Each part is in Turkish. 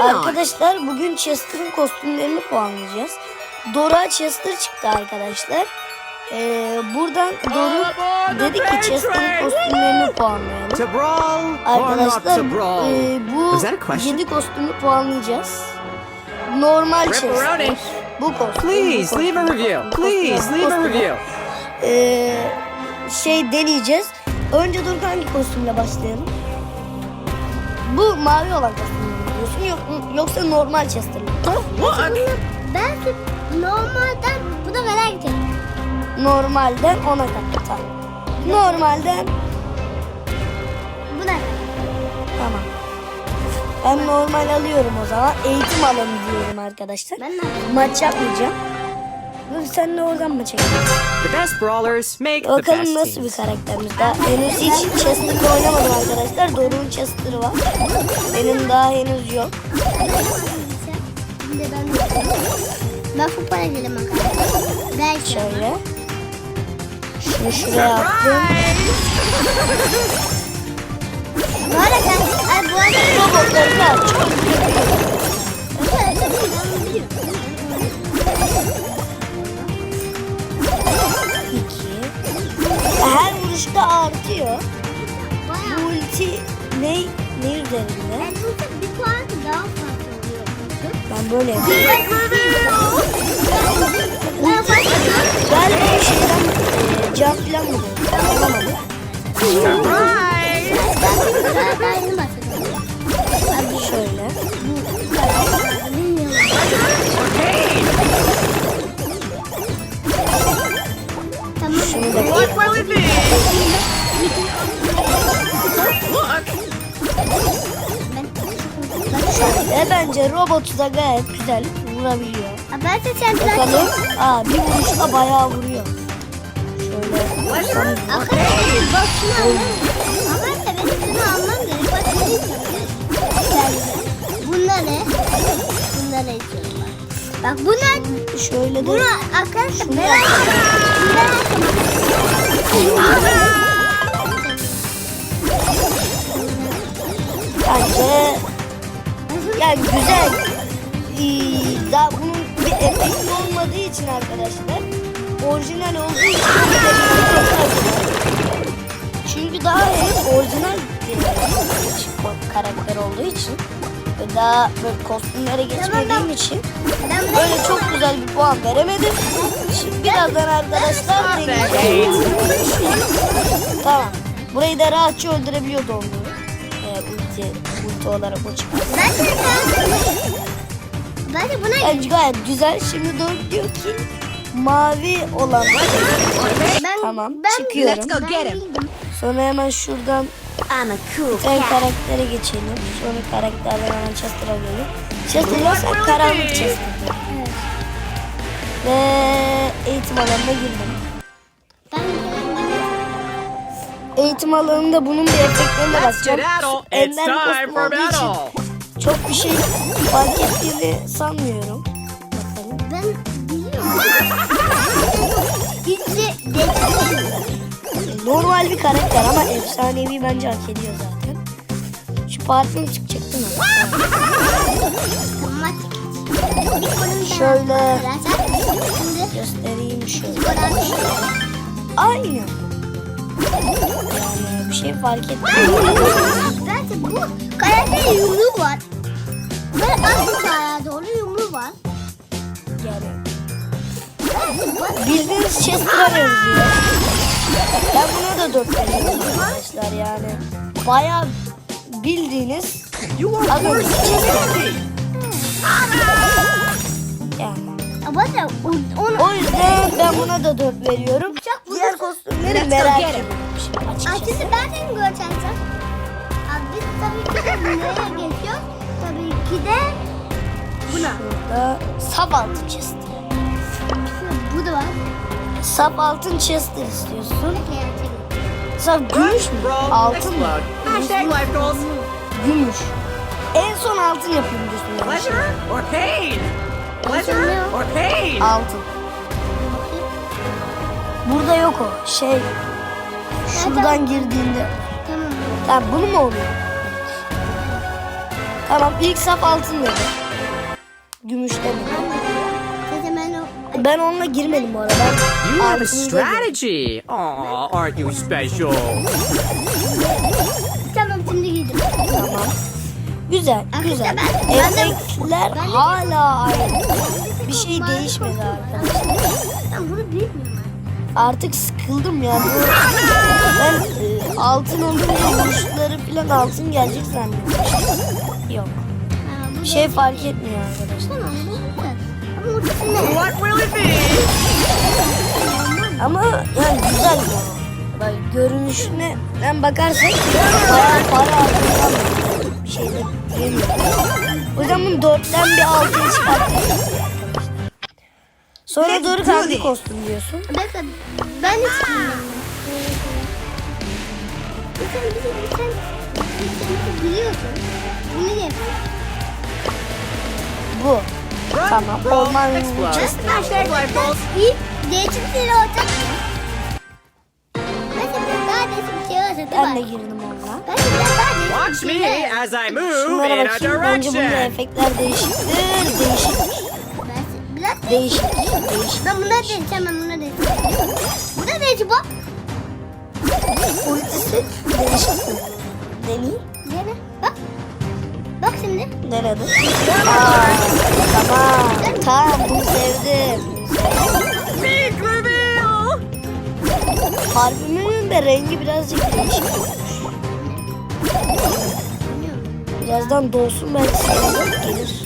Arkadaşlar bugün Chester'ın kostümlerini puanlayacağız. Dora Chester çıktı arkadaşlar. Ee, buradan Doru dedi ki Chester'ın kostümlerini puanlayalım. Arkadaşlar e, bu Was that a question? 7 kostümü puanlayacağız. Normal Chester. Bu kostüm. Please leave a kostüm, review. kostüm, Please leave a kostüm. review. Ee, şey deneyeceğiz. Önce dur hangi kostümle başlayalım? Bu mavi olan kostümle diyorsun yok, yoksa normal Chester'lı? Ben normalden bu da merak ettim. Normalden 10'a kadar. Tamam. Normalden Bu da. tamam. Ben normal alıyorum o zaman. Eğitim alanı diyorum arkadaşlar. Ben de. Maç yapmayacağım. Sen de oradan maça gel. The best brawlers make the Bakalım best nasıl bir karakterimiz. Daha henüz hiç Chester'la oynamadım arkadaşlar. Doruk'un Chester'ı var. Benim daha henüz yok. Ben futbol edelim arkadaşlar. Belki. Şöyle. Şunu şuraya attım. Bu arada ay bu arada Robotları da aç. Her vuruşta artıyor. Bayağı. Bu ulti ne, ne üzerinde? Ben burada bir puan daha fazla oluyor. Ben böyle yapıyorum. Ben. Galiba o şeyden e, cam falan mı? Ben başladım. Abi Şöyle. bilmiyorum. What will it be? Ve bence robotu da gayet güzel vurabiliyor. Ben biraz Bakalım. Aa bir vuruşta bayağı vuruyor. Şöyle. Arkadaşlar bak. Bunlar Şöyle de bunu arkadaşlar ettim. bence yani güzel. Ee, daha bunun bir efekt olmadığı için arkadaşlar orijinal olduğu için efekti. Çünkü daha orijinal bir karakter olduğu için ve daha böyle kostümlere geçmediğim için böyle çok güzel bir puan veremedim. Şimdi birazdan arkadaşlar deneyeceğim. Tamam. Burayı da rahatça öldürebiliyordu onu. Ee, ulti, ulti olarak o çıkar. Ben de ben de buna Bence gayet güzel. Şimdi Doruk diyor ki mavi olan ben Tamam, ben çıkıyorum. Sonra hemen şuradan I'm a cool en karaktere geçelim. Sonra karakterden hemen Chester'a gelelim. Chester'la sen karanlık Chester. Ve eğitim alanına girdim. Ben Eğitim alanında bunun bir efektlerine bakacağım. Ender kostüm olduğu için çok bir şey fark ettiğini sanmıyorum. Bakalım. ben biliyorum. bir karakter ama efsanevi bence hak ediyor zaten. Şu parfüm çıkacak değil mi? Şöyle. Göstereyim şöyle. Aynı. Yani bir şey fark etmiyor. Zaten bu karakterin yumruğu var. Ve az sağa doğru yumruğu var. Yani bildiğiniz Chester'a benziyor. Ben buna da dört veriyorum arkadaşlar yani. Bayağı bildiğiniz. Yani. Ama da onu O yüzden ben buna da 4 veriyorum. Diğer kostümleri merak ediyorum açıkçası. Ben de göreceğim. Abi tabii ki de nereye geçiyoruz? Tabii ki de buna. Burada sap altın Sap altın chester istiyorsun. Sap gümüş mü? Altın mı? Goals. Gümüş. En son altın yapayım diyorsun. Pleasure or pain? Pleasure or pain? Altın. Burada yok o. Şey şuradan girdiğinde. Tamam. Tamam bunu mu oluyor? Tamam ilk saf altın dedi. Gümüş demedi. Ben onunla girmedim bu arada. You have a girdim. strategy. Aw, aren't you special? Tamam şimdi gidin. Tamam. Güzel, güzel. ben- ben de- Efektler hala aynı. Bir şey değişmedi arkadaşlar. Ben bunu bilmiyorum. Artık sıkıldım ya. Bu, ben e, altın olunca vuruşları falan altın gelecek zannetmiştim. Yok. Ha, bu Bir şey fark etmiyor arkadaşlar. Tamam bu. What will it be? Ama yani güzel bu. Bak görünüşüne ben bakarsak bayağı para harcayan bir şey de diyemiyorum. O yüzden bunu dörtten bir altıya çıkartacağız. Sonra doğru hangi kostüm diyorsun? Bekle. Ben hiç bilmiyorum. Sen bizi sen, sen biliyorsun. Bunu yap. Bu. Tamam. Chest. Arkadaşlar ilk değişik bir şey olacak. Mesela daha değişik bir şey olacak. Ben de girdim onunla. Watch me as I move in a bakayım. Bence direction. efektler değişiktir. Değişik. Değişik. Değişik. Ben buna değişeceğim, ben buna değişeceğim. Bu da değişik bak. Ultisi değişik mi? Deneyim. Şimdi. Nerede? Aa, tamam. Tamam bunu sevdim. Parfümünün de rengi birazcık değişik. Birazdan dolsun belki sana gelir.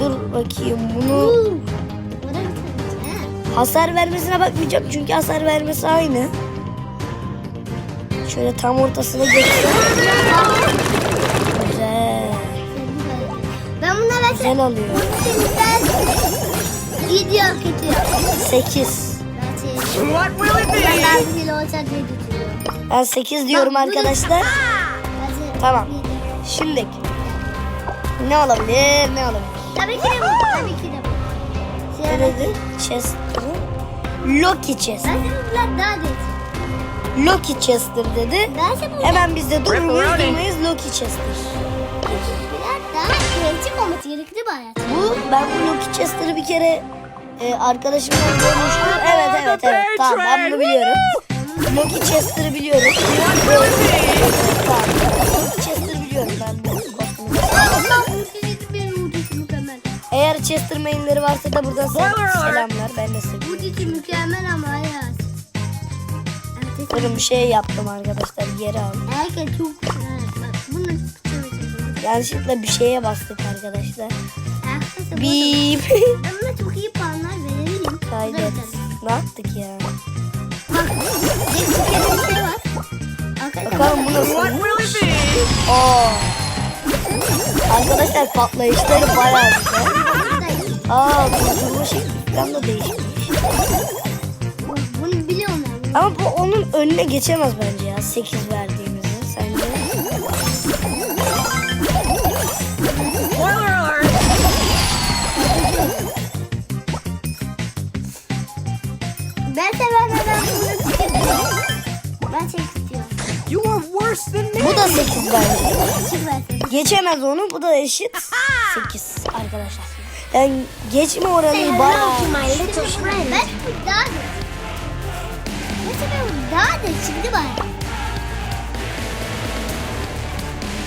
Dur bakayım bunu hasar vermesine bakmayacağım çünkü hasar vermesi aynı. Şöyle tam ortasına geçsem. Güzel. Ben buna mesela Güzel alıyor. Gidiyor gidiyor. 8. Ben şey, What will it ben be? daha güzel olacak diye düşünüyorum. Ben 8 diyorum Bak, arkadaşlar. Ben Tamam. Şimdi ne olabilir? Ne olabilir? Tabii ki de bu. Tabii ki de bu. Şey, Ne dedi? Chester. Loki Chester. Ben senin daha değişik. Loki Chester dedi. Hemen biz de Pepperoni. durmayız Loki Chester. daha değişik olması gerekti bayağı. Bu ben bu Loki Chester'ı bir kere e, arkadaşımdan görmüştüm. Evet evet evet. Tamam ben bunu biliyorum. Loki Chester'ı biliyorum. Tamam. Loki Chester'ı biliyorum ben bu kostümü. Bu bir mükemmel. Eğer Chester mainleri varsa da buradan selamlar. Ben de seviyorum. Mucize mükemmel ama hayat. Evet, bir şey yaptım arkadaşlar geri al. Herkes çok güzel. Bak bunu. Yanlışlıkla bir şeye bastık arkadaşlar. Bip. Buna çok iyi puanlar verebilirim. Kaydet. Ne yaptık ya? Bak, şey Bakalım bu nasıl? Aa. Arkadaşlar patlayışları bayağı güzel. Aa durdurma şekli falan da değişmiş. Ama bu onun önüne geçemez bence ya 8 verdiğimizde. Sence? Ben seven ben bunu çıkartıyorum. Ben çek istiyorum. You are worse than me. Bu da 8 bence. Geçemez onu. Bu da eşit 8 arkadaşlar. Yani geçme oranı bayağı. Ben daha da. Mesela bu daha da çıktı bana.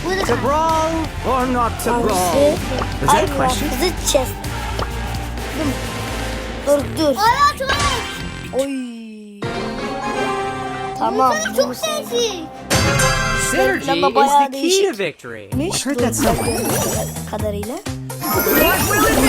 Bu da To brawl or not to brawl? Is that a question? hızı chest. Dur. Dur dur. Aa tuvalet. Oy. Tamam. Çok değişik. Synergy is the key değişik. to victory. I heard that somewhere. kadarıyla. What will it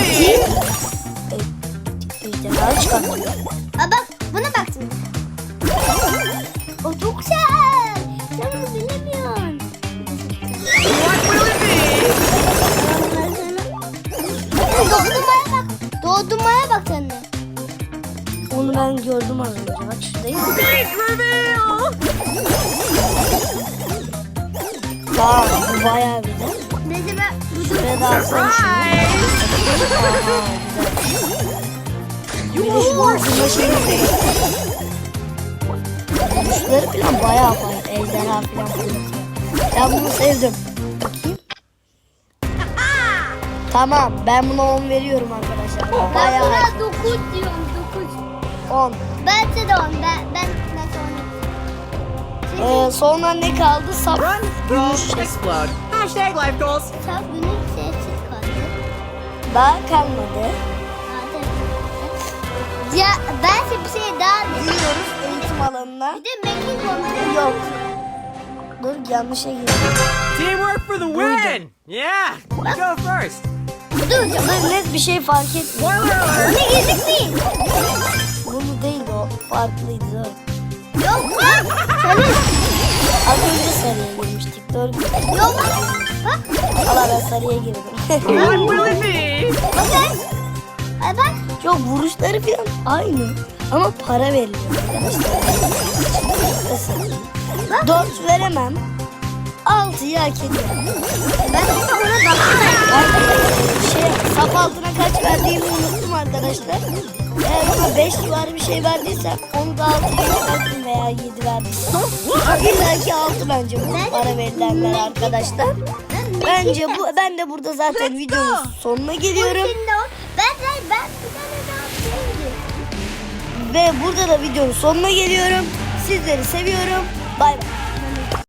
bayağı güzel. Ben bu Şuraya da de şu vurma şeyi de. Kuşları falan bayağı bayağı ejderha falan. Ben bunu sevdim. Bakayım. Tamam ben buna 10 veriyorum arkadaşlar. Ben Bayağı buna 9 diyorum 9. 10. Bence de 10. Ben, ben, ben. Ee, sonra ne kaldı? Sap. Run, grow, Gümüş. explode. Hashtag life goals. Saf günün sessiz kaldı. Daha kalmadı. Ya ben size bir şey daha diyeyim. Gidiyoruz eğitim alanına. Bir de making kontrolü Yok. Dur yanlışa girdim. Teamwork for the win. Yeah, go first. Dur ya ben net bir şey fark etmiyor. Spoiler alert. ne girdik mi? Bunu değil o. Farklıydı. Yok lan. Sarı. Az önce sarıya girmiştik. Doğru. Yok. Bak. Allah ben sarıya girdim. Bak sen. Ay bak. Yok vuruşları falan aynı. Ama para veriliyor. Mesela. Dört veremem. Altıyı hak ediyorum. Ben ona baktım. Şey, saf altına kaç verdiğimi unuttum arkadaşlar. Eğer bana 5 civarı bir şey verdiysem onu da 6 verdim veya 7 verdiysem. İlla ki 6 bence bu para verilenler arkadaşlar. Bence bu ben de burada zaten videonun sonuna geliyorum. Ben ben ben. Ve burada da videonun sonuna geliyorum. Sizleri seviyorum. Bay bay.